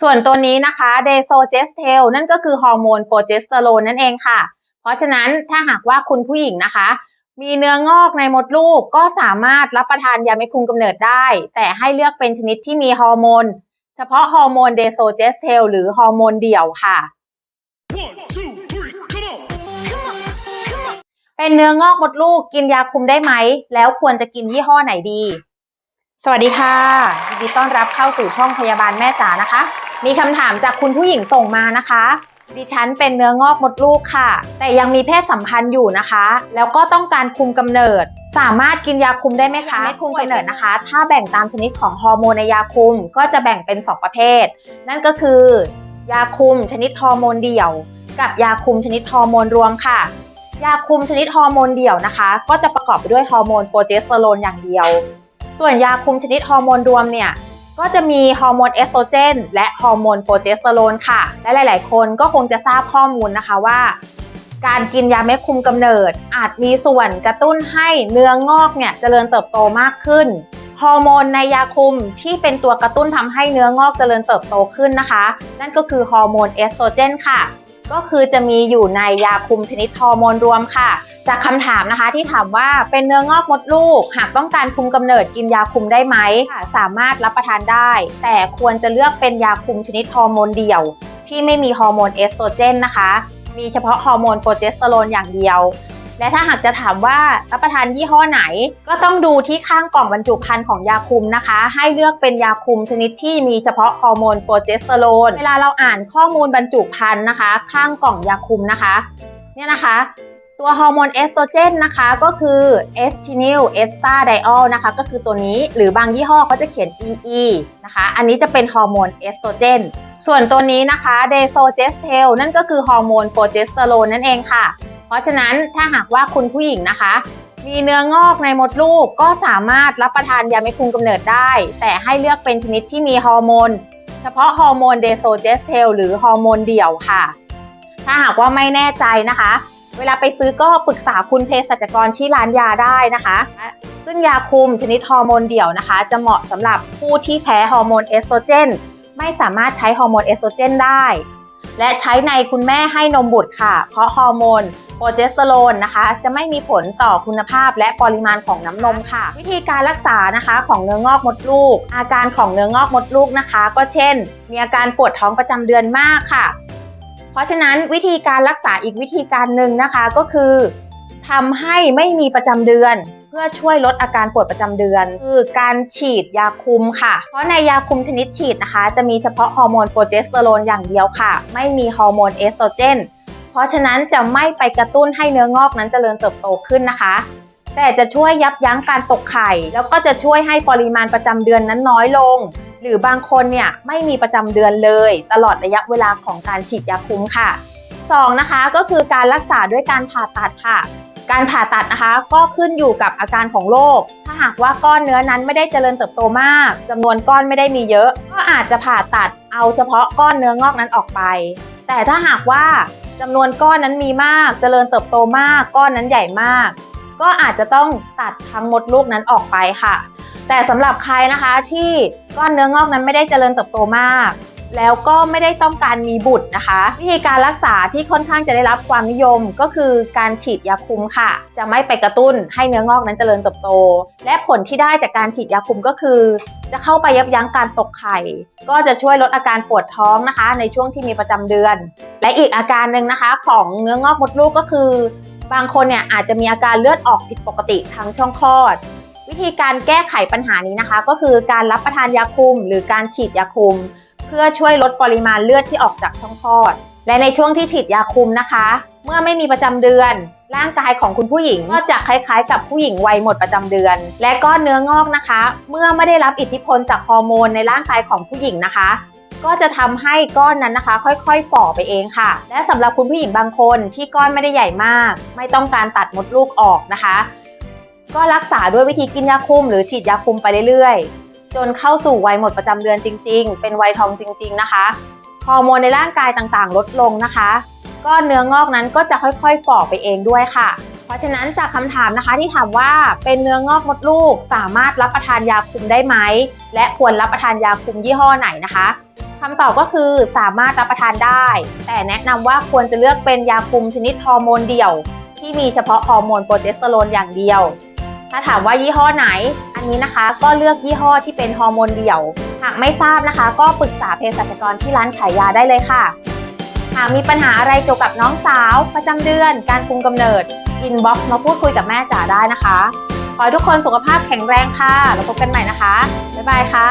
ส่วนตัวนี้นะคะเดโซเจสเทลนั่นก็คือฮอร์โมนโปรเจสเตอโรนนั่นเองค่ะ เพราะฉะนั้นถ้าหากว่าคุณผู้หญิงนะคะ มีเนื้องอกในมดลูกก็สามารถรับประทานยาเม็ดคุมกำเนิดได้ แต่ให้เลือกเป็นชนิดที่มีฮอร์โมนเฉพาะฮอร์โมนเดโซเจสเทลหรือฮอร์โมนเดี่ยวค่ะ One, two, three, come on! เป็นเนื้องอกมดลูกกินยาคุมได้ไหม แล้วควรจะกินยี่ห้อไหนดี สวัสดีค่ะยินดีต้อนรับเข้าสู่ช่องพยาบาลแม่จ๋านะคะ มีคำถามจากคุณผู้หญิงส่งมานะคะ ดิฉันเป็นเนื้องอกมดลูกค่ะ แต่ยังมีเพศสัมพันธ์อยู่นะคะ แล้วก็ต้องการคุมกำเนิด สามารถกินยาคุมได้ไหมคะเม็ดคุมกำเนิดนะคะ ถ้าแบ่งตามชนิดของฮอร์โมนในยาคุมก็จะแบ่งเป็น 2 ประเภท นั่นก็คือยาคุมชนิดฮอร์โมนเดี่ยว กับยาคุมชนิดฮอร์โมนรวมค่ะยาคุมชนิดฮอร์โมนเดี่ยวนะคะ ก็จะประกอบไปด้วยฮอร์โมนโปรเจสเตอโรนอย่างเดียว ส่วนยาคุมชนิดฮอร์โมนรวมเนี่ยก็จะมีฮอร์โมนเอสโตรเจนและฮอร์โมนโปรเจสเตอโรนค่ะ และหลาย ๆ คนก็คงจะทราบข้อมูลนะคะว่า การกินยาเม็ดคุมกำเนิด อาจมีส่วนกระตุ้นให้เนื้องอกเนี่ยเจริญเติบโตมากขึ้น ฮอร์โมนในยาคุมที่เป็นตัวกระตุ้นทำให้เนื้องอกเจริญเติบโตขึ้นนะคะ นั่นก็คือฮอร์โมนเอสโตรเจนค่ะ ก็คือจะมีอยู่ในยาคุมชนิดฮอร์โมนรวมค่ะ จากคำถามนะคะที่ถามว่าเป็นเนื้องอกมดลูก หากต้องการคุมกำเนิดกินยาคุมได้ไหม สามารถรับประทานได้ แต่ควรจะเลือกเป็นยาคุมชนิดฮอร์โมนเดี่ยว ที่ไม่มีฮอร์โมนเอสโตรเจนนะคะ มีเฉพาะฮอร์โมนโปรเจสเตอโรนอย่างเดียว และถ้าหากจะถามว่ารับประทานยี่ห้อไหน ก็ต้องดูที่ข้างกล่องบรรจุภัณฑ์ของยาคุมนะคะ ให้เลือกเป็นยาคุมชนิดที่มีเฉพาะฮอร์โมนโปรเจสเตอโรนเวลาเราอ่านข้อมูลบรรจุภัณฑ์นะคะ ข้างกล่องยาคุมนะคะเนี่ยนะคะตัวฮอร์โมนเอสโตรเจนนะคะก็คือเอสทินิลเอสตาไดออลนะคะก็คือตัวนี้หรือบางยี่ห้อเขาจะเขียน EE นะคะอันนี้จะเป็นฮอร์โมนเอสโตรเจนส่วนตัวนี้นะคะเดโซเจสเทลนั่นก็คือฮอร์โมนโปรเจสเตอโรนนั่นเองค่ะ เพราะฉะนั้นถ้าหากว่าคุณผู้หญิงนะคะ มีเนื้องอกในมดลูกก็สามารถรับประทานยาเม็ดคุมกำเนิดได้ แต่ให้เลือกเป็นชนิดที่มีฮอร์โมนเฉพาะฮอร์โมนเดโซเจสเทลหรือฮอร์โมนเดี่ยวค่ะ ถ้าหากว่าไม่แน่ใจนะคะ เวลาไปซื้อก็ปรึกษาคุณเภสัชกรที่ร้านยาได้นะคะ ซึ่งยาคุมชนิดฮอร์โมนเดี่ยวนะคะ จะเหมาะสำหรับผู้ที่แพ้ฮอร์โมนเอสโตรเจนไม่สามารถใช้ฮอร์โมนเอสโตรเจนได้ และใช้ในคุณแม่ให้นมบุตรค่ะ เพราะฮอร์โมน โปรเจสเตอโรนนะคะ จะไม่มีผลต่อคุณภาพและปริมาณของน้ำนมค่ะ วิธีการรักษานะคะของเนื้องอกมดลูก อาการของเนื้องอกมดลูกนะคะ ก็เช่น มีอาการปวดท้องประจำเดือนมากค่ะ เพราะฉะนั้นวิธีการรักษาอีกวิธีการหนึ่งนะคะก็คือทำให้ไม่มีประจำเดือนเพื่อช่วยลดอาการปวดประจำเดือน คือการฉีดยาคุมค่ะ เพราะในยาคุมชนิดฉีดนะคะ จะมีเฉพาะฮอร์โมนโปรเจสเตอโรนอย่างเดียวค่ะ ไม่มีฮอร์โมนเอสโตรเจน ราะฉะนั้นจะไม่ไปกระตุ้นให้เนื้องอกนั้นเจริญเติบโตขึ้นนะคะ แต่จะช่วยยับยั้งการตกไข่ แล้วก็จะช่วยให้ปริมาณประจำเดือนนั้นน้อยลง หรือบางคนเนี่ยไม่มีประจำเดือนเลย ตลอดระยะเวลาของการฉีดยาคุมค่ะสองนะคะก็คือการรักษาด้วยการผ่าตัดค่ะ การผ่าตัดนะคะก็ขึ้นอยู่กับอาการของโรค ถ้าหากว่าก้อนเนื้อนั้นไม่ได้เจริญเติบโตมากจำนวนก้อนไม่ได้มีเยอะ ก็อาจจะผ่าตัดเอาเฉพาะก้อนเนื้องอกนั้นออกไป แต่ถ้าหากว่า จำนวนก้อนนั้นมีมาก เจริญเติบโตมาก ก้อนนั้นใหญ่มาก ก็อาจจะต้องตัดทั้งมดลูกนั้นออกไปค่ะ แต่สำหรับใครนะคะที่ก้อนเนื้องอกนั้นไม่ได้เจริญเติบโตมาก แล้วก็ไม่ได้ต้องการมีบุตรนะคะ วิธีการรักษาที่ค่อนข้างจะได้รับความนิยมก็คือการฉีดยาคุมค่ะ จะไม่ไปกระตุ้นให้เนื้องอกนั้นเจริญเติบโต และผลที่ได้จากการฉีดยาคุมก็คือ จะเข้าไปยับยั้งการตกไข่ ก็จะช่วยลดอาการปวดท้องนะคะ ในช่วงที่มีประจำเดือน และอีกอาการหนึ่งนะคะ ของเนื้องอกมดลูกก็คือ บางคนเนี่ยอาจจะมีอาการเลือดออกผิดปกติทางช่องคลอดวิธีการแก้ไขปัญหานี้นะคะ ก็คือการรับประทานยาคุม หรือการฉีดยาคุม เพื่อช่วยลดปริมาณเลือดที่ออกจากช่องคลอด และในช่วงที่ฉีดยาคุมนะคะ เมื่อไม่มีประจำเดือน ร่างกายของคุณผู้หญิงก็จะคล้ายๆ กับผู้หญิงวัยหมดประจำเดือน และก้อนเนื้องอกนะคะ เมื่อไม่ได้รับอิทธิพลจากฮอร์โมนในร่างกายของผู้หญิงนะคะก็จะทำให้ก้อนนั้นนะคะ ค่อยๆ ฝ่อไปเองค่ะ และสำหรับคุณผู้หญิงบางคนที่ก้อนไม่ได้ใหญ่มาก ไม่ต้องการตัดมดลูกออกนะคะ ก็รักษาด้วยวิธีกินยาคุมหรือฉีดยาคุมไปเรื่อยๆ นเข้าสู่วัยหมดประจำเดือนจริง ๆ เป็นวัยทองจริง ๆ นะคะฮอร์โมนในร่างกายต่างๆ ลดลงนะคะก้อนเนื้องอกนั้นก็จะค่อยๆฝ่อไปเองด้วยค่ะ เพราะฉะนั้นจากคำถามนะคะที่ถามว่าเป็นเนื้องอกมดลูกสามารถรับประทานยาคุมได้ไหม และควรรับประทานยาคุมยี่ห้อไหนนะคะคำตอบก็คือสามารถรับประทานได้ แต่แนะนำว่าควรจะเลือกเป็นยาคุมชนิดฮอร์โมนเดี่ยว ที่มีเฉพาะฮอร์โมนโปรเจสเตอโรนอย่างเดียว ถ้าถามว่ายี่ห้อไหน อันนี้นะคะก็เลือกยี่ห้อที่เป็นฮอร์โมนเดี่ยว หากไม่ทราบนะคะ ก็ปรึกษาเภสัชกรที่ร้านขายยาได้เลยค่ะ หากมีปัญหาอะไรเกี่ยวกับน้องสาว ประจำเดือน การคุมกำเนิดอินบ็อกซ์มาพูดคุยกับแม่จ๋าได้นะคะ ขอให้ทุกคนสุขภาพแข็งแรงค่ะ แล้วพบกันใหม่นะคะ บ๊ายบายค่ะ